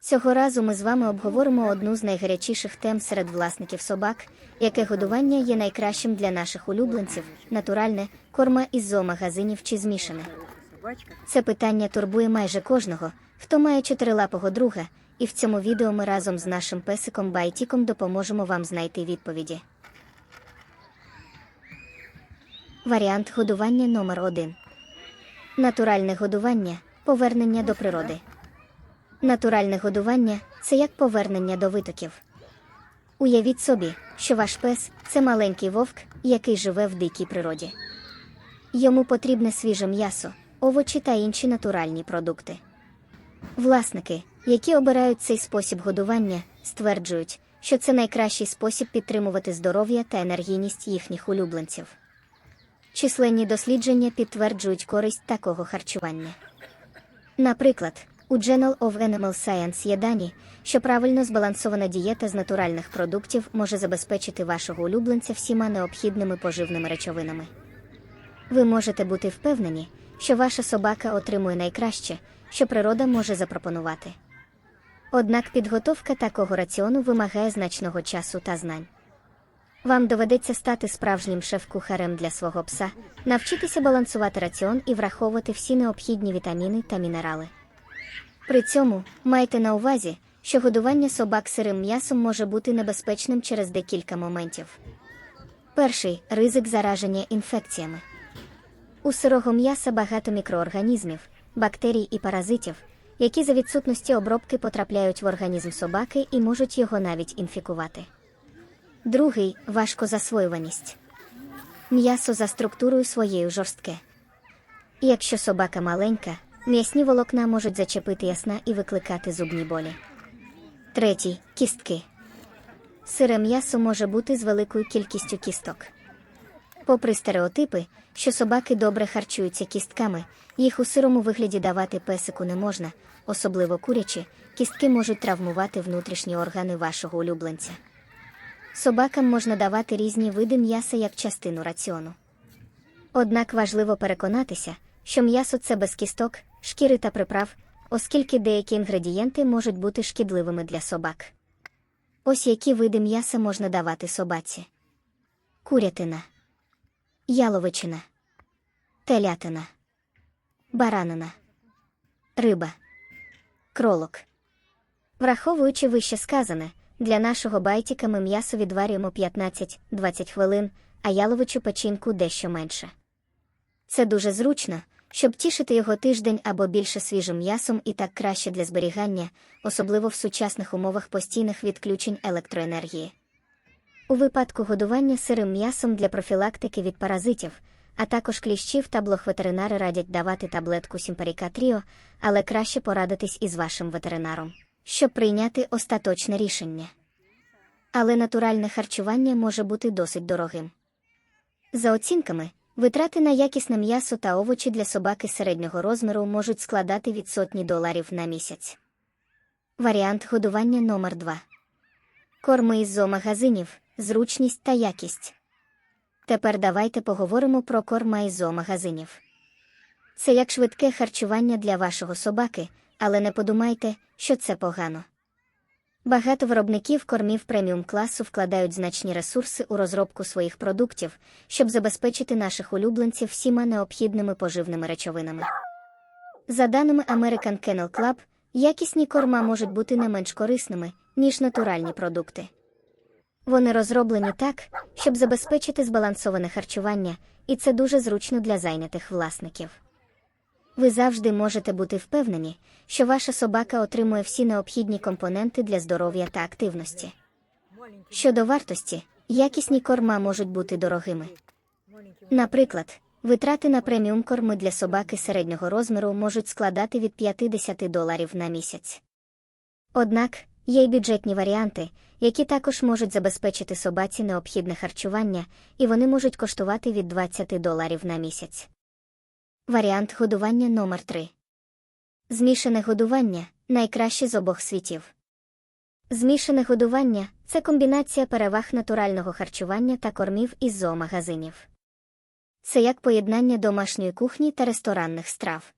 Цього разу ми з вами обговоримо одну з найгарячіших тем серед власників собак, яке годування є найкращим для наших улюбленців, натуральне, корма із зоомагазинів чи змішане. Це питання турбує майже кожного, хто має чотирилапого друга, і в цьому відео ми разом з нашим песиком Байтіком допоможемо вам знайти відповіді. Варіант годування номер 1 Натуральне годування повернення до природи. Натуральне годування це як повернення до витоків. Уявіть собі, що ваш пес це маленький вовк, який живе в дикій природі. Йому потрібне свіже м'ясо, овочі та інші натуральні продукти. Власники, які обирають цей спосіб годування, стверджують, що це найкращий спосіб підтримувати здоров'я та енергійність їхніх улюбленців. Численні дослідження підтверджують користь такого харчування. Наприклад, у Journal of Animal Science є дані, що правильно збалансована дієта з натуральних продуктів може забезпечити вашого улюбленця всіма необхідними поживними речовинами. Ви можете бути впевнені, що ваша собака отримує найкраще, що природа може запропонувати. Однак підготовка такого раціону вимагає значного часу та знань. Вам доведеться стати справжнім шеф-кухарем для свого пса, навчитися балансувати раціон і враховувати всі необхідні вітаміни та мінерали. При цьому майте на увазі, що годування собак сирим м'ясом може бути небезпечним через декілька моментів. Перший ризик зараження інфекціями. У сирого м'яса багато мікроорганізмів, бактерій і паразитів, які за відсутності обробки потрапляють в організм собаки і можуть його навіть інфікувати. Другий важкозасвоюваність. М'ясо за структурою своєю жорстке. Якщо собака маленька, м'ясні волокна можуть зачепити ясна і викликати зубні болі. Третій кістки. Сире м'ясо може бути з великою кількістю кісток. Попри стереотипи, що собаки добре харчуються кістками, їх у сирому вигляді давати песику не можна, особливо курячі, кістки можуть травмувати внутрішні органи вашого улюбленця. Собакам можна давати різні види м'яса як частину раціону. Однак важливо переконатися, що м'ясо це без кісток, шкіри та приправ, оскільки деякі інгредієнти можуть бути шкідливими для собак. Ось які види м'яса можна давати собаці: курятина, яловичина, телятина, баранина, риба, кролок. Враховуючи вище сказане, для нашого байтіка ми м'ясо відварюємо 15-20 хвилин, а яловичу печінку дещо менше. Це дуже зручно, щоб тішити його тиждень або більше свіжим м'ясом і так краще для зберігання, особливо в сучасних умовах постійних відключень електроенергії. У випадку годування сирим м'ясом для профілактики від паразитів, а також кліщів та блох ветеринари радять давати таблетку Сімпаріка Тріо, але краще порадитись із вашим ветеринаром, щоб прийняти остаточне рішення. Але натуральне харчування може бути досить дорогим. За оцінками, витрати на якісне м'ясо та овочі для собаки середнього розміру можуть складати від сотні доларів на місяць. Варіант годування номер 2 Корми із зоомагазинів, зручність та якість. Тепер давайте поговоримо про корма із зоомагазинів. Це як швидке харчування для вашого собаки, але не подумайте, що це погано. Багато виробників кормів преміум класу вкладають значні ресурси у розробку своїх продуктів, щоб забезпечити наших улюбленців всіма необхідними поживними речовинами. За даними American Kennel Club, якісні корма можуть бути не менш корисними, ніж натуральні продукти. Вони розроблені так, щоб забезпечити збалансоване харчування, і це дуже зручно для зайнятих власників. Ви завжди можете бути впевнені, що ваша собака отримує всі необхідні компоненти для здоров'я та активності. Щодо вартості, якісні корма можуть бути дорогими. Наприклад, витрати на преміум корми для собаки середнього розміру можуть складати від 50 доларів на місяць. Однак, є й бюджетні варіанти, які також можуть забезпечити собаці необхідне харчування, і вони можуть коштувати від 20 доларів на місяць. Варіант годування номер 3 Змішане годування найкраще з обох світів. Змішане годування це комбінація переваг натурального харчування та кормів із зоомагазинів. Це як поєднання домашньої кухні та ресторанних страв.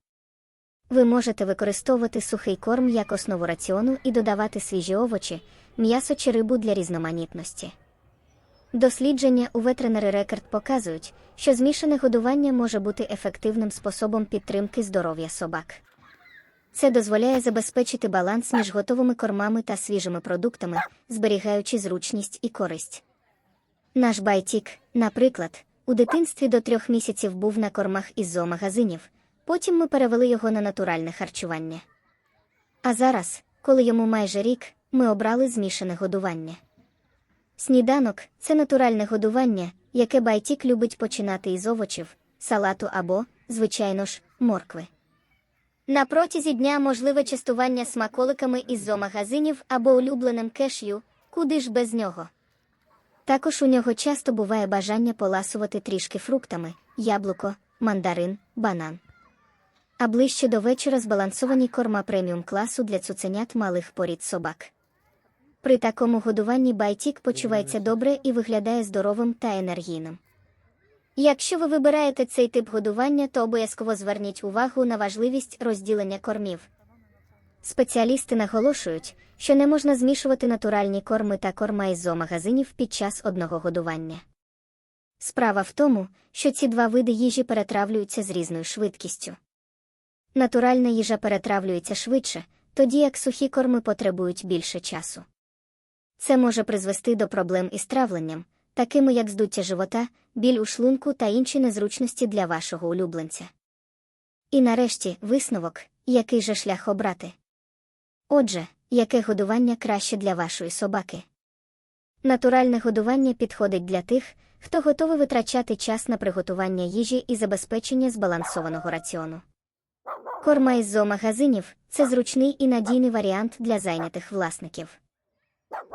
Ви можете використовувати сухий корм як основу раціону і додавати свіжі овочі, м'ясо чи рибу для різноманітності. Дослідження у ветеринари Рекорд показують, що змішане годування може бути ефективним способом підтримки здоров'я собак. Це дозволяє забезпечити баланс між готовими кормами та свіжими продуктами, зберігаючи зручність і користь. Наш байтік, наприклад, у дитинстві до трьох місяців був на кормах із зоомагазинів, потім ми перевели його на натуральне харчування. А зараз, коли йому майже рік, ми обрали змішане годування. Сніданок це натуральне годування, яке байтік любить починати із овочів, салату або, звичайно ж, моркви. На протязі дня можливе частування смаколиками із зоомагазинів або улюбленим кешю, куди ж без нього. Також у нього часто буває бажання поласувати трішки фруктами, яблуко, мандарин, банан. А ближче до вечора збалансовані корма преміум класу для цуценят малих порід собак. При такому годуванні байтік почувається добре і виглядає здоровим та енергійним. Якщо ви вибираєте цей тип годування, то обов'язково зверніть увагу на важливість розділення кормів. Спеціалісти наголошують, що не можна змішувати натуральні корми та корма із зоомагазинів під час одного годування. Справа в тому, що ці два види їжі перетравлюються з різною швидкістю. Натуральна їжа перетравлюється швидше, тоді як сухі корми потребують більше часу. Це може призвести до проблем із травленням, такими як здуття живота, біль у шлунку та інші незручності для вашого улюбленця. І нарешті висновок, який же шлях обрати. Отже, яке годування краще для вашої собаки? Натуральне годування підходить для тих, хто готовий витрачати час на приготування їжі і забезпечення збалансованого раціону. Корма із зоомагазинів це зручний і надійний варіант для зайнятих власників.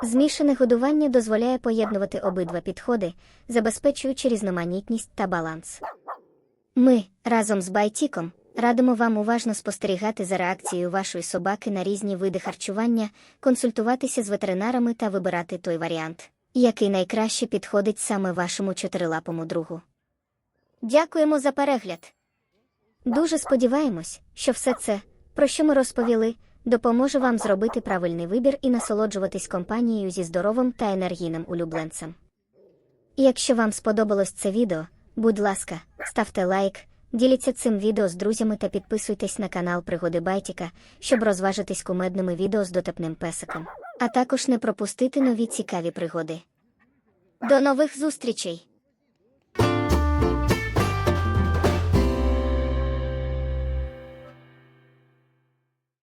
Змішане годування дозволяє поєднувати обидва підходи, забезпечуючи різноманітність та баланс. Ми, разом з Байтіком, радимо вам уважно спостерігати за реакцією вашої собаки на різні види харчування, консультуватися з ветеринарами та вибирати той варіант, який найкраще підходить саме вашому чотирилапому другу. Дякуємо за перегляд! Дуже сподіваємось, що все це, про що ми розповіли, допоможе вам зробити правильний вибір і насолоджуватись компанією зі здоровим та енергійним улюбленцем. Якщо вам сподобалось це відео, будь ласка, ставте лайк, діліться цим відео з друзями та підписуйтесь на канал Пригоди Байтіка, щоб розважитись кумедними відео з дотепним песиком, а також не пропустити нові цікаві пригоди. До нових зустрічей!